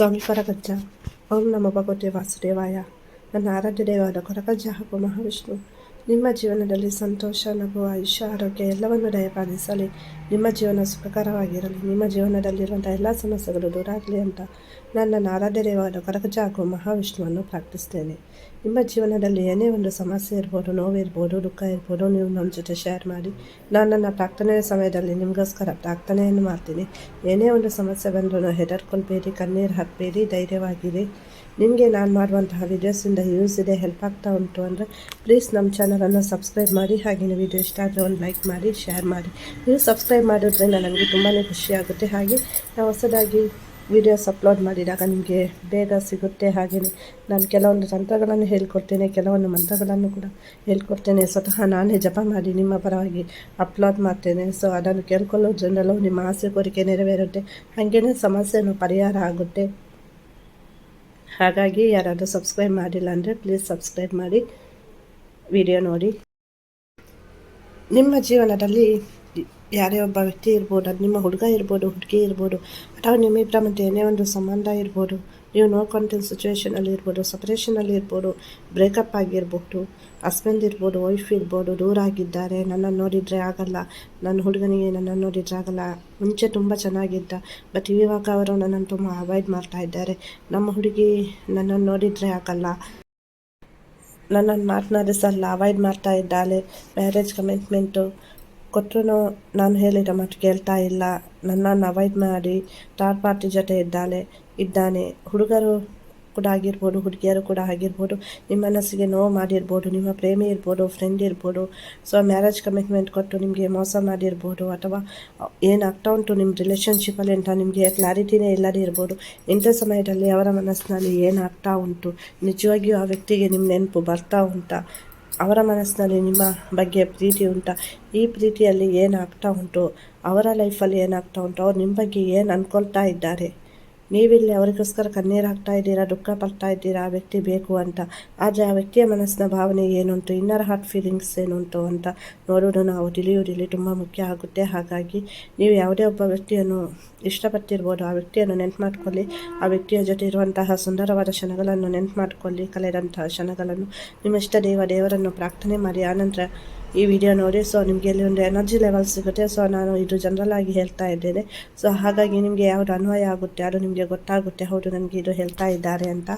స్వామి కొరకజ్జ ఓం నమ భగవతే వాసుదేవాయ నన్న ఆరాధ్యదేవాడ కొరకజ్జాహకు మహావిష్ణు ನಿಮ್ಮ ಜೀವನದಲ್ಲಿ ಸಂತೋಷ ನಗು ಆಯುಷ್ಯ, ಆರೋಗ್ಯ ಎಲ್ಲವನ್ನು ದಯಪಾಲಿಸಲಿ. ನಿಮ್ಮ ಜೀವನ ಸುಖಕರವಾಗಿರಲಿ. ನಿಮ್ಮ ಜೀವನದಲ್ಲಿರುವಂಥ ಎಲ್ಲ ಸಮಸ್ಯೆಗಳು ದೂರ ಆಗಲಿ ಅಂತ ನನ್ನ ಆರಾಧ್ಯ ದೇವಾದ ಕರಗಜ ಹಾಗೂ ಮಹಾವಿಷ್ಣುವನ್ನು ಪ್ರಾರ್ಥಿಸ್ತೇನೆ ನಿಮ್ಮ ಜೀವನದಲ್ಲಿ ಏನೇ ಒಂದು ಸಮಸ್ಯೆ ಇರ್ಬೋದು, ನೋವಿರ್ಬೋದು, ದುಃಖ ಇರ್ಬೋದು, ನೀವು ನಮ್ಮ ಜೊತೆ ಶೇರ್ ಮಾಡಿ. ನಾನು ನನ್ನ ಪ್ರಾರ್ಥನೆಯ ಸಮಯದಲ್ಲಿ ನಿಮಗೋಸ್ಕರ ಪ್ರಾರ್ಥನೆಯನ್ನು ಮಾಡ್ತೀನಿ. ಏನೇ ಒಂದು ಸಮಸ್ಯೆ ಬಂದರೂ ಹೆದರ್ಕೊಳ್ಬೇಡಿ ಕಣ್ಣೀರು ಹಾಕಬೇಡಿ ಧೈರ್ಯವಾಗಿರಿ. ನಿಮಗೆ ನಾನು ಮಾಡುವಂತಹ ವೀಡಿಯೋಸಿಂದ ಯೂಸ್ ಇದೆ ಹೆಲ್ಪ್ ಆಗ್ತಾ ಉಂಟು ಅಂದರೆ ಪ್ಲೀಸ್ ನಮ್ಮ ಚಾನಲನ್ನು ಸಬ್ಸ್ಕ್ರೈಬ್ ಮಾಡಿ ಹಾಗೆಯೇ ವಿಡಿಯೋ ಇಷ್ಟ ಆದರೆ ಒಂದು ಲೈಕ್ ಮಾಡಿ ಶೇರ್ ಮಾಡಿ. ನೀವು ಸಬ್ಸ್ಕ್ರೈಬ್ ಮಾಡೋದ್ರಿಂದ ನನಗೆ ತುಂಬಾ ಖುಷಿಯಾಗುತ್ತೆ ಹಾಗೆ ನಾವು ಹೊಸದಾಗಿ ವೀಡಿಯೋಸ್ ಅಪ್ಲೋಡ್ ಮಾಡಿದಾಗ ನಿಮಗೆ ಬೇಗ ಸಿಗುತ್ತೆ. ಹಾಗೆಯೇ ನಾನು ಕೆಲವೊಂದು ತಂತ್ರಗಳನ್ನು ಹೇಳ್ಕೊಡ್ತೇನೆ, ಕೆಲವೊಂದು ಮಂತ್ರಗಳನ್ನು ಕೂಡ ಹೇಳ್ಕೊಡ್ತೇನೆ. ಸ್ವತಃ ನಾನೇ ಜಪ ಮಾಡಿ ನಿಮ್ಮ ಪರವಾಗಿ ಅಪ್ಲೋಡ್ ಮಾಡ್ತೇನೆ. ಸೊ ಅದನ್ನು ಕೇಳ್ಕೊಳ್ಳೋದ್ರಿಂದಲೂ ನಿಮ್ಮ ಆಸೆ ಕೋರಿಕೆ ನೆರವೇರುತ್ತೆ. ಹಾಗೆಯೇ ಸಮಸ್ಯೆಯೂ ಪರಿಹಾರ ಆಗುತ್ತೆ. ಹಾಗಾಗಿ ಯಾರಾದರೂ ಸಬ್ಸ್ಕ್ರೈಬ್ ಮಾಡಿಲ್ಲ ಅಂದರೆ ಪ್ಲೀಸ್ ಸಬ್ಸ್ಕ್ರೈಬ್ ಮಾಡಿ ವಿಡಿಯೋ ನೋಡಿ. ನಿಮ್ಮ ಜೀವನದಲ್ಲಿ ಯಾರೇ ಒಬ್ಬ ವ್ಯಕ್ತಿ ಇರ್ಬೋದು, ಅದು ನಿಮ್ಮ ಹುಡುಗ ಇರ್ಬೋದು, ಹುಡುಗಿ ಇರ್ಬೋದು, ಅಥವಾ ನಿಮ್ಮಿಬ್ಬರ ಮಧ್ಯೆ ಏನೇ ಒಂದು ಸಂಬಂಧ ಇರ್ಬೋದು ನೀವು ನೋಡ್ಕೊಂತಿದ್ದ ಸಿಚುವೇಷನಲ್ಲಿ ಇರ್ಬೋದು ಸಪ್ರೇಷನಲ್ಲಿ ಇರ್ಬೋದು ಬ್ರೇಕಪ್ ಆಗಿರ್ಬೋದು ಹಸ್ಬೆಂಡ್ ಇರ್ಬೋದು ವೈಫ್ ಇರ್ಬೋದು, ದೂರ ಆಗಿದ್ದಾರೆ, ನನ್ನನ್ನು ನೋಡಿದರೆ ಆಗಲ್ಲ, ನನ್ನ ಹುಡುಗನಿಗೆ ನನ್ನನ್ನು ನೋಡಿದರೆ ಆಗಲ್ಲ, ಮುಂಚೆ ತುಂಬ ಚೆನ್ನಾಗಿದ್ದ ಬಟ್ ಇವಾಗ ಅವರು ನನ್ನನ್ನು ತುಂಬ ಅವಾಯ್ಡ್ ಮಾಡ್ತಾ ಇದ್ದಾರೆ. ನಮ್ಮ ಹುಡುಗಿ ನನ್ನನ್ನು ನೋಡಿದರೆ ಆಗಲ್ಲ, ನನ್ನನ್ನು ಮಾತನಾಡಿಸಲ್ಲ ಅವಾಯ್ಡ್ ಮಾಡ್ತಾ ಇದ್ದಾಳೆ ಮ್ಯಾರೇಜ್ ಕಮಿಟ್ಮೆಂಟು ಕೊಟ್ಟರು ನಾನು ಹೇಳಿದ ಮಾತು ಕೇಳ್ತಾ ಇಲ್ಲ, ನನ್ನನ್ನು ಅವಾಯ್ಡ್ ಮಾಡಿ ಥರ್ಡ್ ಪಾರ್ಟಿ ಜೊತೆ ಇದ್ದಾಳೆ ಇದ್ದಾನೆ. ಹುಡುಗರು ಕೂಡ ಆಗಿರ್ಬೋದು, ಹುಡುಗಿಯರು ಕೂಡ ಆಗಿರ್ಬೋದು, ನಿಮ್ಮ ಮನಸ್ಸಿಗೆ ನೋವು ಮಾಡಿರ್ಬೋದು, ನಿಮ್ಮ ಪ್ರೇಮಿ ಇರ್ಬೋದು ಫ್ರೆಂಡ್ ಇರ್ಬೋದು ಸೊ ಮ್ಯಾರೇಜ್ ಕಮಿಟ್ಮೆಂಟ್ ಕೊಟ್ಟು ನಿಮಗೆ ಮೋಸ ಮಾಡಿರ್ಬೋದು ಅಥವಾ ಏನಾಗ್ತಾ ಉಂಟು ನಿಮ್ಮ ರಿಲೇಷನ್ಶಿಪ್ಪಲ್ಲಿ ಅಂತ ನಿಮಗೆ ಕ್ಲಾರಿಟಿನೇ ಇಲ್ಲದೇ ಇರ್ಬೋದು, ಇಂಥ ಸಮಯದಲ್ಲಿ ಅವರ ಮನಸ್ಸಿನಲ್ಲಿ ಏನಾಗ್ತಾ ಉಂಟು? ನಿಜವಾಗಿಯೂ ಆ ವ್ಯಕ್ತಿಗೆ ನಿಮ್ಮ ನೆನಪು ಬರ್ತಾ ಉಂಟಾ? ಅವರ ಮನಸ್ಸಿನಲ್ಲಿ ನಿಮ್ಮ ಬಗ್ಗೆ ಪ್ರೀತಿ ಉಂಟಾ? ಈ ಪ್ರೀತಿಯಲ್ಲಿ ಏನಾಗ್ತಾ ಉಂಟು? ಅವರ ಲೈಫಲ್ಲಿ ಏನಾಗ್ತಾ ಉಂಟು? ಅವ್ರು ನಿಮ್ಮ ಬಗ್ಗೆ ಏನು ಅಂದ್ಕೊಳ್ತಾ ಇದ್ದಾರೆ? ನೀವಿಲ್ಲಿ ಅವರಿಗೋಸ್ಕರ ಕಣ್ಣೀರು ಹಾಕ್ತಾ ಇದ್ದೀರಾ, ದುಃಖ ಪಡ್ತಾ ಇದ್ದೀರಾ, ಆ ವ್ಯಕ್ತಿ ಬೇಕು ಅಂತ. ಆದರೆ ಆ ವ್ಯಕ್ತಿಯ ಮನಸ್ಸಿನ ಭಾವನೆ ಏನುಂಟು ಇನ್ನರ್ ಹಾರ್ಟ್ ಫೀಲಿಂಗ್ಸ್ ಏನುಂಟು ಅಂತ ನೋಡೋದು ನಾವು ತಿಳಿಯುವುದಿಲ್ಲ ತುಂಬ ಮುಖ್ಯ ಆಗುತ್ತೆ. ಹಾಗಾಗಿ ನೀವು ಯಾವುದೇ ಒಬ್ಬ ವ್ಯಕ್ತಿಯನ್ನು ಇಷ್ಟಪಟ್ಟಿರ್ಬೋದು ಆ ವ್ಯಕ್ತಿಯನ್ನು ನೆನ್ಪು ಮಾಡ್ಕೊಳ್ಳಿ. ಆ ವ್ಯಕ್ತಿಯ ಜೊತೆ ಇರುವಂತಹ ಸುಂದರವಾದ ಕ್ಷಣಗಳನ್ನು ನೆನ್ಪು ಮಾಡ್ಕೊಳ್ಳಿ, ಕಳೆದಂತಹ ಕ್ಷಣಗಳನ್ನು. ನಿಮ್ಮ ಇಷ್ಟ ದೇವ ದೇವರನ್ನು ಪ್ರಾರ್ಥನೆ ಮಾಡಿ, ಆನಂತರ ಈ ವಿಡಿಯೋ ನೋಡಿ. ಸೊ ನಿಮಗೆ ಒಂದು ಎನರ್ಜಿ ಲೆವೆಲ್ ಸಿಗುತ್ತೆ. ಸೊ ನಾನು ಇದು ಜನರಲ್ ಆಗಿ ಹೇಳ್ತಾ ಇದ್ದೇನೆ. ಸೊ ಹಾಗಾಗಿ ನಿಮಗೆ ಯಾವುದು ಅನ್ವಯ ಆಗುತ್ತೆ, ಅದು ನಿಮಗೆ ಗೊತ್ತಾಗುತ್ತೆ. ಹೌದು, ನನಗೆ ಇದು ಹೇಳ್ತಾ ಇದ್ದಾರೆ ಅಂತ.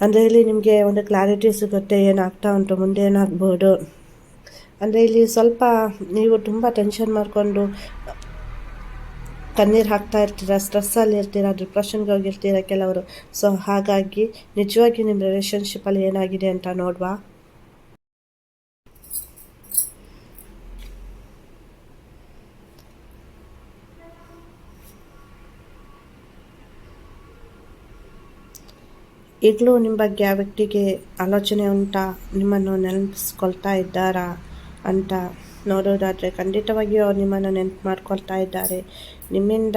ಅಂದರೆ ಇಲ್ಲಿ ನಿಮಗೆ ಒಂದು ಕ್ಲಾರಿಟಿ ಸಿಗುತ್ತೆ, ಏನಾಗ್ತಾ ಉಂಟು, ಮುಂದೆ ಏನಾಗ್ಬೋದು. ಅಂದರೆ ಇಲ್ಲಿ ಸ್ವಲ್ಪ ನೀವು ತುಂಬ ಟೆನ್ಷನ್ ಮಾಡಿಕೊಂಡು, ಕಣ್ಣೀರು ಹಾಕ್ತಾ ಇರ್ತೀರ ಸ್ಟ್ರೆಸ್ಸಲ್ಲಿ ಇರ್ತೀರ ಡಿಪ್ರೆಷನ್ಗೆ ಹೋಗಿರ್ತೀರ ಕೆಲವರು. ಸೊ ಹಾಗಾಗಿ ನಿಜವಾಗಿ ನಿಮ್ಮ ರಿಲೇಷನ್ಶಿಪ್ಪಲ್ಲಿ ಏನಾಗಿದೆ ಅಂತ ನೋಡುವ. ಈಗಲೂ ನಿಮ್ಮ ಬಗ್ಗೆ ಆ ವ್ಯಕ್ತಿಗೆ ಆಲೋಚನೆ ಉಂಟಾ? ನಿಮ್ಮನ್ನು ನೆನಪಿಸ್ಕೊಳ್ತಾ ಇದ್ದಾರಾ ಅಂತ ನೋಡೋದಾದರೆ ಖಂಡಿತವಾಗಿಯೂ ಅವ್ರು ನಿಮ್ಮನ್ನು ನೆನಪು ಮಾಡ್ಕೊಳ್ತಾ ಇದ್ದಾರೆ. ನಿಮ್ಮಿಂದ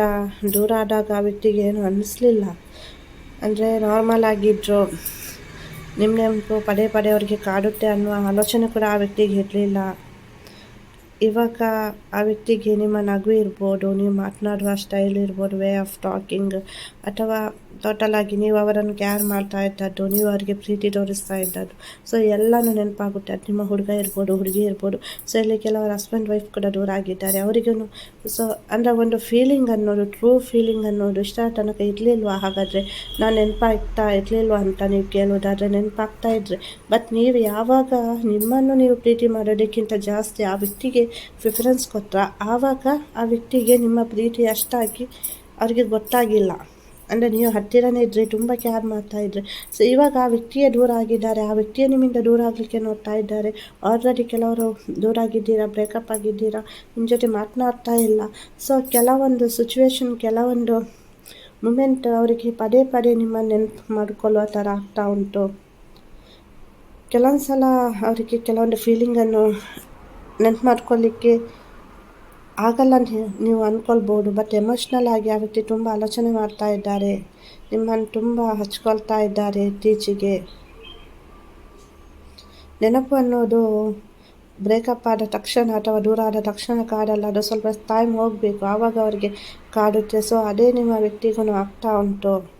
ದೂರ ಆದಾಗ ಆ ವ್ಯಕ್ತಿಗೆ ಏನು ಅನ್ನಿಸ್ಲಿಲ್ಲ? ಅಂದರೆ ನಾರ್ಮಲ್ ಆಗಿದ್ದರು ನಿಮ್ಮ ನೆನಪು ಪದೇ ಪದೇ ಅವರಿಗೆ ಕಾಡುತ್ತೆ ಅನ್ನುವ ಆಲೋಚನೆ ಕೂಡ ಆ ವ್ಯಕ್ತಿಗೆ ಇರಲಿಲ್ಲ. ಇವಾಗ ಆ ವ್ಯಕ್ತಿಗೆ ನಿಮ್ಮ ನಗು ಇರ್ಬೋದು, ನೀವು ಮಾತನಾಡುವ ಸ್ಟೈಲ್ ಇರ್ಬೋದು ವೇ ಆಫ್ ಟಾಕಿಂಗ್ ಅಥವಾ ಟೋಟಲ್ ಆಗಿ ನೀವು ಅವರನ್ನು ಕೇರ್ ಮಾಡ್ತಾ ಇದ್ದದ್ದು, ನೀವು ಅವರಿಗೆ ಪ್ರೀತಿ ತೋರಿಸ್ತಾ ಇದ್ದದ್ದು. ಸೊ ಎಲ್ಲನೂ ನೆನಪಾಗುತ್ತೆ. ಅದು ನಿಮ್ಮ ಹುಡುಗ ಇರ್ಬೋದು, ಹುಡುಗಿ ಇರ್ಬೋದು. ಸೊ ಇಲ್ಲಿ ಕೆಲವರು ಹಸ್ಬೆಂಡ್ ವೈಫ್ ಕೂಡ ದೂರ ಆಗಿದ್ದಾರೆ. ಅವರಿಗೂ ಸೊ ಅಂದರೆ ಒಂದು ಫೀಲಿಂಗ್ ಅನ್ನೋದು ಟ್ರೂ ಫೀಲಿಂಗ್ ಅನ್ನೋದು ಇಷ್ಟ ತನಕ ಇರಲಿಲ್ವಾ? ಹಾಗಾದರೆ ನಾನು ನೆನಪಾಗ್ತಾ ಇರಲಿಲ್ವಾ ಅಂತ ನೀವು ಕೇಳೋದಾದರೆ ನೆನಪಾಗ್ತಾ ಇದ್ರೆ. ಬಟ್ ನೀವು ಯಾವಾಗ ನಿಮ್ಮನ್ನು ನೀವು ಪ್ರೀತಿ ಮಾಡೋದಕ್ಕಿಂತ ಜಾಸ್ತಿ ಆ ವ್ಯಕ್ತಿಗೆ ಪ್ರಿಫರೆನ್ಸ್ ಕೊಟ್ಟರೆ ಆವಾಗ ಆ ವ್ಯಕ್ತಿಗೆ ನಿಮ್ಮ ಪ್ರೀತಿ ಅಷ್ಟಾಗಿ ಅವರಿಗೆ ಗೊತ್ತಾಗಿಲ್ಲ. ಅಂದರೆ ನೀವು ಹತ್ತಿರನೇ ಇದ್ದರೆ ತುಂಬ ಕೇರ್ ಮಾಡ್ತಾ ಇದ್ದರೆ ಸೊ ಇವಾಗ ಆ ವ್ಯಕ್ತಿಯೇ ದೂರ ಆಗಿದ್ದಾರೆ, ಆ ವ್ಯಕ್ತಿಯೇ ನಿಮ್ಮಿಂದ ದೂರ ಆಗಲಿಕ್ಕೆ ನೋಡ್ತಾ ಇದ್ದಾರೆ. ಆಲ್ರೆಡಿ ಕೆಲವರು ದೂರ ಆಗಿದ್ದೀರಾ ಬ್ರೇಕಪ್ ಆಗಿದ್ದೀರಾ ನಿಮ್ಮ ಜೊತೆ ಮಾತನಾಡ್ತಾ ಇಲ್ಲ. ಸೊ ಕೆಲವೊಂದು ಸಿಚುವೇಶನ್ ಕೆಲವೊಂದು ಮೂಮೆಂಟ್ ಅವರಿಗೆ ಪದೇ ಪದೇ ನಿಮ್ಮ ನೆನಪು ಮಾಡಿಕೊಳ್ಳುವ ಥರ ಆಗ್ತಾ ಉಂಟು. ಕೆಲವೊಂದು ಸಲ ಅವರಿಗೆ ಕೆಲವೊಂದು ಫೀಲಿಂಗನ್ನು ನೆನಪು ಮಾಡ್ಕೊಳ್ಳಿಕ್ಕೆ ಆಗಲ್ಲ ನೀವು ಅಂದ್ಕೊಳ್ಬೋದು ಬಟ್ ಎಮೋಷ್ನಲ್ ಆಗಿ ಆ ವ್ಯಕ್ತಿ ತುಂಬ ಆಲೋಚನೆ ಮಾಡ್ತಾ ಇದ್ದಾರೆ. ನಿಮ್ಮನ್ನು ತುಂಬ ಹಚ್ಕೊಳ್ತಾ ಇದ್ದಾರೆ ಇತ್ತೀಚೆಗೆ. ನೆನಪು ಅನ್ನೋದು ಬ್ರೇಕಪ್ ಆದ ತಕ್ಷಣ ಅಥವಾ ದೂರ ಆದ ತಕ್ಷಣ ಕಾಡಲ್ಲ, ಅದು ಸ್ವಲ್ಪ ಟೈಮ್ ಹೋಗಬೇಕು, ಆವಾಗ ಅವರಿಗೆ ಕಾಡುತ್ತೆ. ಸೊ ಅದೇ ನಿಮ್ಮ ವ್ಯಕ್ತಿಗೂ ಆಗ್ತಾ ಉಂಟು.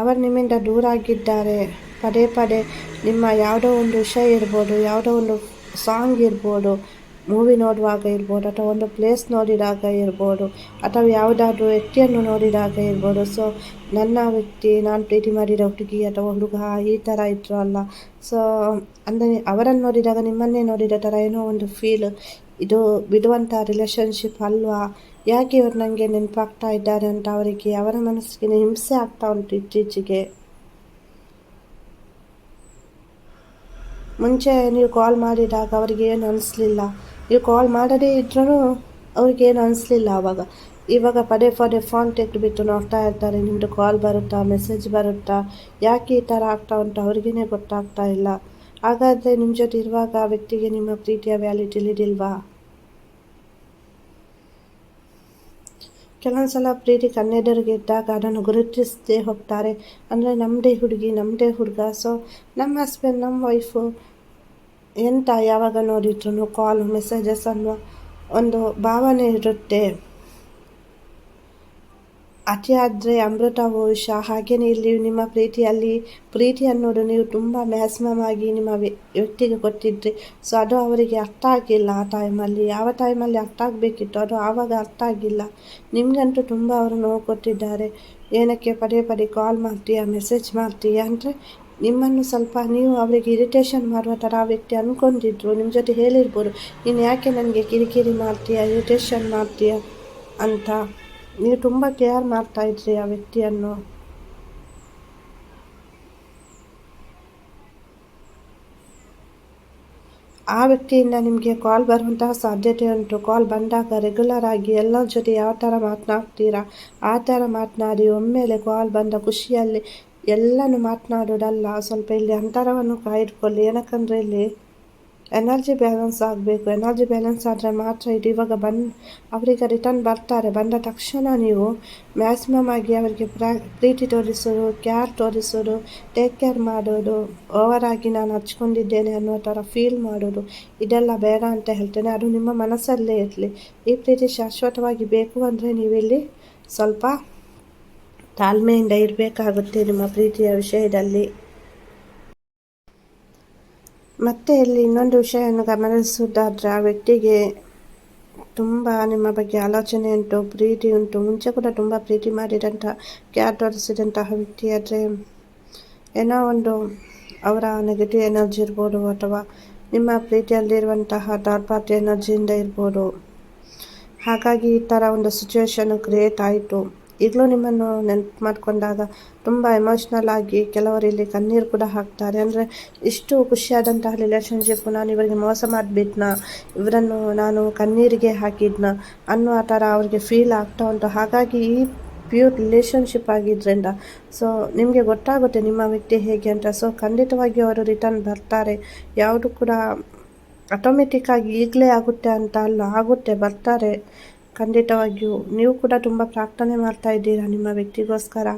ಅವರು ನಿಮ್ಮಿಂದ ದೂರ ಆಗಿದ್ದಾರೆ ಪದೇ ಪದೇ ನಿಮ್ಮ ಯಾವುದೋ ಒಂದು ವಿಷಯ ಇರ್ಬೋದು, ಯಾವುದೋ ಒಂದು ಸಾಂಗ್ ಇರ್ಬೋದು ಮೂವಿ ನೋಡುವಾಗ ಇರ್ಬೋದು, ಅಥವಾ ಒಂದು ಪ್ಲೇಸ್ ನೋಡಿದಾಗ ಇರ್ಬೋದು, ಅಥವಾ ಯಾವುದಾದ್ರೂ ವ್ಯಕ್ತಿಯನ್ನು ನೋಡಿದಾಗ ಇರ್ಬೋದು. ಸೊ ನನ್ನ ವ್ಯಕ್ತಿ, ನಾನು ಪ್ರೀತಿ ಮಾಡಿದ ಹುಡುಗಿ ಅಥವಾ ಹುಡುಗ ಈ ಥರ ಇದ್ರು ಅಲ್ಲ. ಸೊ ಅಂದರೆ ಅವರನ್ನು ನೋಡಿದಾಗ ನಿಮ್ಮನ್ನೇ ನೋಡಿದ ಥರ ಏನೋ ಒಂದು ಫೀಲ್ ಇದು ಬಿಡುವಂಥ ರಿಲೇಷನ್ಶಿಪ್ ಅಲ್ವಾ? ಯಾಕೆ ಇವರು ನನಗೆ ನೆನಪಾಗ್ತಾ ಇದ್ದಾರೆ ಅಂತ ಅವರಿಗೆ ಅವರ ಮನಸ್ಸಿಗೆ ಹಿಂಸೆ ಆಗ್ತಾ ಉಂಟು ಇತ್ತೀಚೆಗೆ. ಮುಂಚೆ ನೀವು ಕಾಲ್ ಮಾಡಿದಾಗ ಅವರಿಗೆ ಏನು ಅನಿಸ್ಲಿಲ್ಲ. ನೀವು ಕಾಲ್ ಮಾಡದೇ ಇದ್ರೂ ಅವ್ರಿಗೇನು ಅನಿಸ್ಲಿಲ್ಲ ಆವಾಗ ಇವಾಗ ಪದೇ ಪದೇ ಫೋನ್ ತೆಗೆದುಬಿಟ್ಟು ನೋಡ್ತಾ ಇರ್ತಾರೆ ನಿಮ್ಮದು ಕಾಲ್ ಬರುತ್ತಾ ಮೆಸೇಜ್ ಬರುತ್ತಾ, ಯಾಕೆ ಈ ಥರ ಆಗ್ತಾ ಉಂಟು ಅವ್ರಿಗೇ ಗೊತ್ತಾಗ್ತಾ ಇಲ್ಲ. ಹಾಗಾದರೆ ನಿಮ್ಮ ಜೊತೆ ಇರುವಾಗ ವ್ಯಕ್ತಿಗೆ ನಿಮ್ಮ ಪ್ರೀತಿಯ ವ್ಯಾಲ್ಯೂ ತಿಳಿದಿಲ್ವಾ ಕೆಲವೊಂದು ಸಲ ಪ್ರೀತಿ ಕನ್ನೆದರಿಗೆ ಇದ್ದಾಗ ಅದನ್ನು ಗುರುತಿಸದೆ ಹೋಗ್ತಾರೆ. ಅಂದರೆ ನಮ್ಮದೇ ಹುಡುಗಿ ನಮ್ಮದೇ ಹುಡುಗ. ಸೊ ನಮ್ಮ ಹಸ್ಬೆಂಡ್ ನಮ್ಮ ವೈಫು ಎಂತ ಯಾವಾಗ ನೋಡಿದ್ರು ಕಾಲ್ ಮೆಸೇಜಸ್ ಅನ್ನೋ ಒಂದು ಭಾವನೆ ಇರುತ್ತೆ. ಅತಿಯಾದರೆ ಅಮೃತ ವಿಷ ಹಾಗೆಯೇ ಇಲ್ಲಿ ನಿಮ್ಮ ಪ್ರೀತಿಯಲ್ಲಿ ಪ್ರೀತಿ ಅನ್ನೋದು ನೀವು ತುಂಬ ಮ್ಯಾಕ್ಸಿಮಮ್ ಆಗಿ ನಿಮ್ಮ ವ್ಯಕ್ತಿಗೆ ಕೊಟ್ಟಿದ್ರಿ. ಸೊ ಅದು ಅವರಿಗೆ ಅರ್ಥ ಆಗಿಲ್ಲ ಆ ಟೈಮಲ್ಲಿ ಯಾವ ಟೈಮಲ್ಲಿ ಅರ್ಥ ಆಗಬೇಕಿತ್ತು ಅದು ಆವಾಗ ಅರ್ಥ ಆಗಿಲ್ಲ. ನಿಮಗಂತೂ ತುಂಬ ಅವರು ನೋವು ಕೊಟ್ಟಿದ್ದಾರೆ. ಏನಕ್ಕೆ ಪದೇ ಪದೇ ಕಾಲ್ ಮಾಡ್ತೀಯಾ ಮೆಸೇಜ್ ಮಾಡ್ತೀಯಾ ಅಂದರೆ ನಿಮ್ಮನ್ನು ಸ್ವಲ್ಪ ನೀವು ಅವರಿಗೆ ಇರಿಟೇಷನ್ ಮಾಡುವ ಥರ ಆ ವ್ಯಕ್ತಿ ಅಂದ್ಕೊಂಡಿದ್ರು ನಿಮ್ಮ ಜೊತೆ ಹೇಳಿರ್ಬೋದು, ನೀನು ಯಾಕೆ ನನಗೆ ಕಿರಿಕಿರಿ ಮಾಡ್ತೀಯಾ ಇರಿಟೇಷನ್ ಮಾಡ್ತೀಯಾ ಅಂತ. ನೀವು ತುಂಬ ಕೇರ್ ಮಾಡ್ತಾ ಇದ್ರಿ ಆ ವ್ಯಕ್ತಿಯನ್ನು. ಆ ವ್ಯಕ್ತಿಯಿಂದ ನಿಮಗೆ ಕಾಲ್ ಬರುವಂತಹ ಸಾಧ್ಯತೆ ಉಂಟು. ಕಾಲ್ ಬಂದಾಗ ರೆಗ್ಯುಲರ್ ಆಗಿ ಎಲ್ಲರ ಜೊತೆ ಯಾವ ಥರ ಮಾತನಾಡ್ತೀರಾ, ಆ ಥರ ಮಾತನಾಡಿ. ಒಮ್ಮೆಲೆ ಕಾಲ್ ಬಂದ ಖುಷಿಯಲ್ಲಿ ಎಲ್ಲನೂ ಮಾತನಾಡೋದಲ್ಲ. ಸ್ವಲ್ಪ ಇಲ್ಲಿ ಅಂತರವನ್ನು ಕಾಯ್ದುಕೊಳ್ಳಿ. ಏನಕ್ಕಂದರೆ ಇಲ್ಲಿ ಎನರ್ಜಿ ಬ್ಯಾಲೆನ್ಸ್ ಆಗಬೇಕು. ಎನರ್ಜಿ ಬ್ಯಾಲೆನ್ಸ್ ಆದರೆ ಮಾತ್ರ ಇದು ಇವಾಗ ಬಂದು ಅವರಿಗೆ ರಿಟರ್ನ್ ಬರ್ತಾರೆ. ಬಂದ ತಕ್ಷಣ ನೀವು ಮ್ಯಾಕ್ಸಿಮಮ್ ಆಗಿ ಅವರಿಗೆ ಪ್ರೀತಿ ತೋರಿಸೋದು ಕೇರ್ ತೋರಿಸೋದು ಟೇಕ್ ಕೇರ್ ಮಾಡೋದು ಓವರ್ ಆಗಿ ನಾನು ಹಚ್ಕೊಂಡಿದ್ದೇನೆ ಅನ್ನೋ ಥರ ಫೀಲ್ ಮಾಡೋದು ಇದೆಲ್ಲ ಬೇಡ ಅಂತ ಹೇಳ್ತೇನೆ. ಅದು ನಿಮ್ಮ ಮನಸ್ಸಲ್ಲೇ ಇರಲಿ. ಈ ಪ್ರೀತಿ ಶಾಶ್ವತವಾಗಿ ಬೇಕು ಅಂದರೆ ನೀವಿಲ್ಲಿ ಸ್ವಲ್ಪ ತಾಳ್ಮೆಯಿಂದ ಇರಬೇಕಾಗುತ್ತೆ ನಿಮ್ಮ ಪ್ರೀತಿಯ ವಿಷಯದಲ್ಲಿ. ಮತ್ತೆ ಇಲ್ಲಿ ಇನ್ನೊಂದು ವಿಷಯವನ್ನು ಗಮನಿಸುವುದಾದರೆ, ಆ ವ್ಯಕ್ತಿಗೆ ತುಂಬ ನಿಮ್ಮ ಬಗ್ಗೆ ಆಲೋಚನೆ ಉಂಟು, ಪ್ರೀತಿ ಉಂಟು, ಮುಂಚೆ ಕೂಡ ತುಂಬ ಪ್ರೀತಿ ಮಾಡಿದಂಥ ಕ್ಯಾರ್ ತೋರಿಸಿದಂತಹ ವ್ಯಕ್ತಿ ಆದರೆ, ಏನೋ ಒಂದು ಅವರ ನೆಗೆಟಿವ್ ಎನರ್ಜಿ ಇರ್ಬೋದು ಅಥವಾ ನಿಮ್ಮ ಪ್ರೀತಿಯಲ್ಲಿರುವಂತಹ ಥರ್ಡ್ ಪಾರ್ಟಿ ಎನರ್ಜಿಯಿಂದ ಇರ್ಬೋದು. ಹಾಗಾಗಿ ಈ ಥರ ಒಂದು ಸಿಚುವೇಶನ್ ಕ್ರಿಯೇಟ್ ಆಯಿತು. ಈಗಲೂ ನಿಮ್ಮನ್ನು ನೆನಪು ಮಾಡಿಕೊಂಡಾಗ ತುಂಬ ಎಮೋಷ್ನಲ್ ಆಗಿ ಕೆಲವರು ಇಲ್ಲಿ ಕಣ್ಣೀರು ಕೂಡ ಹಾಕ್ತಾರೆ. ಅಂದರೆ ಇಷ್ಟು ಖುಷಿಯಾದಂತಹ ರಿಲೇಷನ್ಶಿಪ್ ನಾನು ಇವರಿಗೆ ಮೋಸ ಮಾಡಿಬಿಟ್ನ? ಇವರನ್ನು ನಾನು ಕಣ್ಣೀರಿಗೆ ಹಾಕಿದ್ನ? ಅನ್ನೋ ಆ ಥರ ಅವ್ರಿಗೆ ಫೀಲ್ ಆಗ್ತಾ ಉಂಟು. ಹಾಗಾಗಿ ಈ ಪ್ಯೂರ್ ರಿಲೇಷನ್ಶಿಪ್ ಆಗಿದ್ದರಿಂದ ಸೊ ನಿಮಗೆ ಗೊತ್ತಾಗುತ್ತೆ ನಿಮ್ಮ ವ್ಯಕ್ತಿ ಹೇಗೆ ಅಂತ. ಸೊ ಖಂಡಿತವಾಗಿ ಅವರು ರಿಟರ್ನ್ ಬರ್ತಾರೆ. ಯಾವುದು ಕೂಡ ಆಟೋಮೆಟಿಕ್ಕಾಗಿ ಈಗಲೇ ಆಗುತ್ತೆ ಅಂತ ಅಲ್ಲ, ಆಗುತ್ತೆ, ಬರ್ತಾರೆ. ಖಂಡಿತವಾಗಿಯೂ ನೀವು ಕೂಡ ತುಂಬ ಪ್ರಾರ್ಥನೆ ಮಾಡ್ತಾ ಇದ್ದೀರಾ ನಿಮ್ಮ ವ್ಯಕ್ತಿಗೋಸ್ಕರ.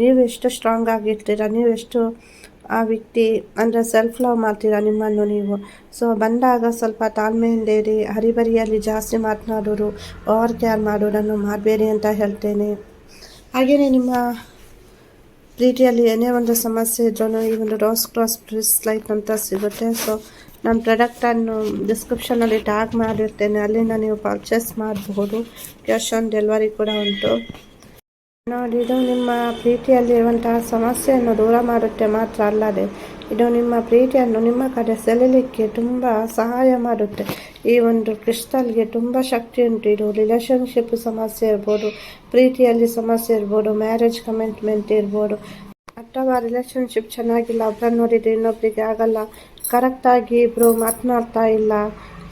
ನೀವು ಎಷ್ಟು ಸ್ಟ್ರಾಂಗ್ ಆಗಿರ್ತೀರಾ, ನೀವು ಎಷ್ಟು, ಆ ವ್ಯಕ್ತಿ ಅಂದರೆ ಸೆಲ್ಫ್ ಲವ್ ಮಾಡ್ತೀರಾ ನಿಮ್ಮನ್ನು ನೀವು? ಸೊ ಬಂದಾಗ ಸ್ವಲ್ಪ ತಾಳ್ಮೆಯಿಂದ ಇರಿ, ಹರಿಬರಿಯಲ್ಲಿ ಜಾಸ್ತಿ ಮಾತನಾಡೋರು ಓವರ್ ಕೇರ್ ಮಾಡೋದನ್ನು ಮಾಡಬೇಡಿ ಅಂತ ಹೇಳ್ತೇನೆ. ಹಾಗೆಯೇ ನಿಮ್ಮ ಪ್ರೀತಿಯಲ್ಲಿ ಏನೇ ಒಂದು ಸಮಸ್ಯೆ ಇದ್ರೂ ಈ ಒಂದು ರೋಸ್ ಕ್ರಾಸ್ ಬ್ರಿಸ್ ಲೈಟ್ ಅಂತ ಸಿಗುತ್ತೆ. ಸೊ ನನ್ನ ಪ್ರಾಡಕ್ಟನ್ನು ಡಿಸ್ಕ್ರಿಪ್ಷನಲ್ಲಿ ಟ್ಯಾಗ್ ಮಾಡಿರ್ತೇನೆ. ಅಲ್ಲಿಂದ ನೀವು ಪರ್ಚೇಸ್ ಮಾಡಬಹುದು ಕ್ಯಾಶ್ ಆನ್ ಡೆಲಿವರಿ ಕೂಡ ಉಂಟು. ನೋಡಿ, ಇದು ನಿಮ್ಮ ಪ್ರೀತಿಯಲ್ಲಿರುವಂತಹ ಸಮಸ್ಯೆಯನ್ನು ದೂರ ಮಾಡುತ್ತೆ ಮಾತ್ರ ಅಲ್ಲದೆ, ಇದು ನಿಮ್ಮ ಪ್ರೀತಿಯನ್ನು ನಿಮ್ಮ ಕಡೆ ಸೆಳೆಯಲಿಕ್ಕೆ ತುಂಬ ಸಹಾಯ ಮಾಡುತ್ತೆ. ಈ ಒಂದು ಕ್ರಿಸ್ಟಲ್ಗೆ ತುಂಬ ಶಕ್ತಿ ಉಂಟು. ಇದು ರಿಲೇಷನ್ಶಿಪ್ ಸಮಸ್ಯೆ ಇರ್ಬೋದು, ಪ್ರೀತಿಯಲ್ಲಿ ಸಮಸ್ಯೆ ಇರ್ಬೋದು ಮ್ಯಾರೇಜ್ ಕಮಿಟ್ಮೆಂಟ್ ಇರ್ಬೋದು. ಅಥವಾ ರಿಲೇಷನ್ಶಿಪ್ ಚೆನ್ನಾಗಿಲ್ಲ ಒಬ್ಬರನ್ನ ನೋಡಿದ್ರೆ ಇನ್ನೊಬ್ಬರಿಗೆ ಆಗಲ್ಲ. ಕರೆಕ್ಟಾಗಿ ಇಬ್ಬರು ಮಾತನಾಡ್ತಾ ಇಲ್ಲ.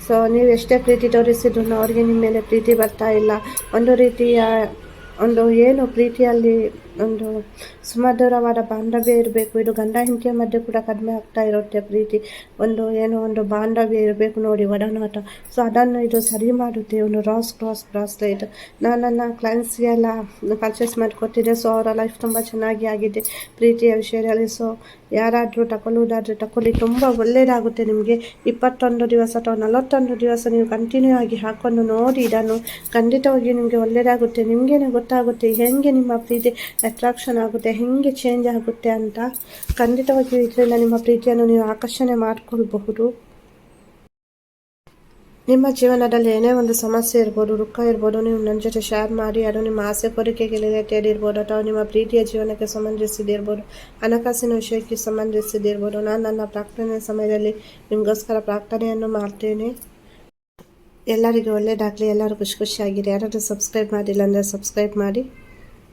ಸೊ ನೀವು ಎಷ್ಟೇ ಪ್ರೀತಿ ತೋರಿಸಿದ್ರು ಅವ್ರಿಗೆ ನಿಮ್ಮ ಮೇಲೆ ಪ್ರೀತಿ ಬರ್ತಾ ಇಲ್ಲ. ಒಂದು ರೀತಿಯ, ಒಂದು ಏನು ಪ್ರೀತಿಯಲ್ಲಿ ಒಂದು ಸುಮಧುರವಾದ ಬಾಂಧವ್ಯ ಇರಬೇಕು. ಇದು ಗಂಡ ಹೆಂಡತಿಯ ಮಧ್ಯೆ ಕೂಡ ಕಡಿಮೆ ಆಗ್ತಾ ಇರುತ್ತೆ ಪ್ರೀತಿ. ಒಂದು ಏನೋ ಒಂದು ಬಾಂಧವ್ಯ ಇರಬೇಕು ನೋಡಿ ಒಡನಾಟ ಸೊ ಅದನ್ನು ಇದು ಸರಿ ಮಾಡುತ್ತೆ. ಒಂದು ರಾಸ್ ಕ್ರಾಸ್ ಬ್ರಾಸ್ಲೆಟ್ ನಾನು ನನ್ನ ಕ್ಲೈಂಟ್ಸ್ಗೆಲ್ಲ ಪರ್ಚೇಸ್ ಮಾಡಿಕೊಟ್ಟಿದ್ದೆ ಸೊ ಅವರ ಲೈಫ್ ತುಂಬ ಚೆನ್ನಾಗಿ ಆಗಿದೆ ಪ್ರೀತಿಯ ವಿಷಯದಲ್ಲಿ. ಸೊ ಯಾರಾದರೂ ತಗೊಳ್ಳುವುದಾದರೆ ತಗೊಳ್ಳಿ ತುಂಬ ಒಳ್ಳೆಯದಾಗುತ್ತೆ ನಿಮಗೆ. ಇಪ್ಪತ್ತೊಂದು ದಿವಸ ಅಥವಾ ನಲವತ್ತೊಂದು ದಿವಸ ನೀವು ಕಂಟಿನ್ಯೂ ಆಗಿ ಹಾಕೊಂಡು ನೋಡಿ ಇದನ್ನು. ಖಂಡಿತವಾಗಿ ನಿಮಗೆ ಒಳ್ಳೆಯದಾಗುತ್ತೆ ನಿಮಗೇನೆ ಗೊತ್ತಾಗುತ್ತೆ ಹೇಗೆ ನಿಮ್ಮ ಪ್ರೀತಿ. ಅಟ್ರಾಕ್ಷನ್ ಆಗುತ್ತೆ, ಹೇಗೆ ಚೇಂಜ್ ಆಗುತ್ತೆ ಅಂತ ಖಂಡಿತವಾಗಿಯೂ ಇದರಿಂದ ನಿಮ್ಮ ಪ್ರೀತಿಯನ್ನು ನೀವು ಆಕರ್ಷಣೆ ಮಾಡಿಕೊಳ್ಬಹುದು. ನಿಮ್ಮ ಜೀವನದಲ್ಲಿ ಏನೇ ಒಂದು ಸಮಸ್ಯೆ ಇರ್ಬೋದು, ದುಃಖ ಇರ್ಬೋದು, ನೀವು ನನ್ನ ಜೊತೆ ಶೇರ್ ಮಾಡಿ, ಅದು ನಿಮ್ಮ ಆಸೆ ಕೋರಿಕೆಗೆ ರಿಲೇಟೆಡ್ ಅಥವಾ ನಿಮ್ಮ ಪ್ರೀತಿಯ ಜೀವನಕ್ಕೆ ಸಂಬಂಧಿಸಿದಿರ್ಬೋದು, ಹಣಕಾಸಿನ ವಿಷಯಕ್ಕೆ ಸಂಬಂಧಿಸಿದಿರ್ಬೋದು, ನಾನು ನನ್ನ ಪ್ರಾರ್ಥನೆ ಸಮಯದಲ್ಲಿ ನಿಮಗೋಸ್ಕರ ಪ್ರಾರ್ಥನೆಯನ್ನು ಮಾಡ್ತೇನೆ. ಎಲ್ಲರಿಗೂ ಒಳ್ಳೆಯದಾಗಲಿ ಎಲ್ಲರೂ ಖುಷಿ ಖುಷಿಯಾಗಿರಿ. ಯಾರಾದರೂ ಸಬ್ಸ್ಕ್ರೈಬ್ ಮಾಡಿಲ್ಲ ಅಂದರೆ ಸಬ್ಸ್ಕ್ರೈಬ್ ಮಾಡಿ.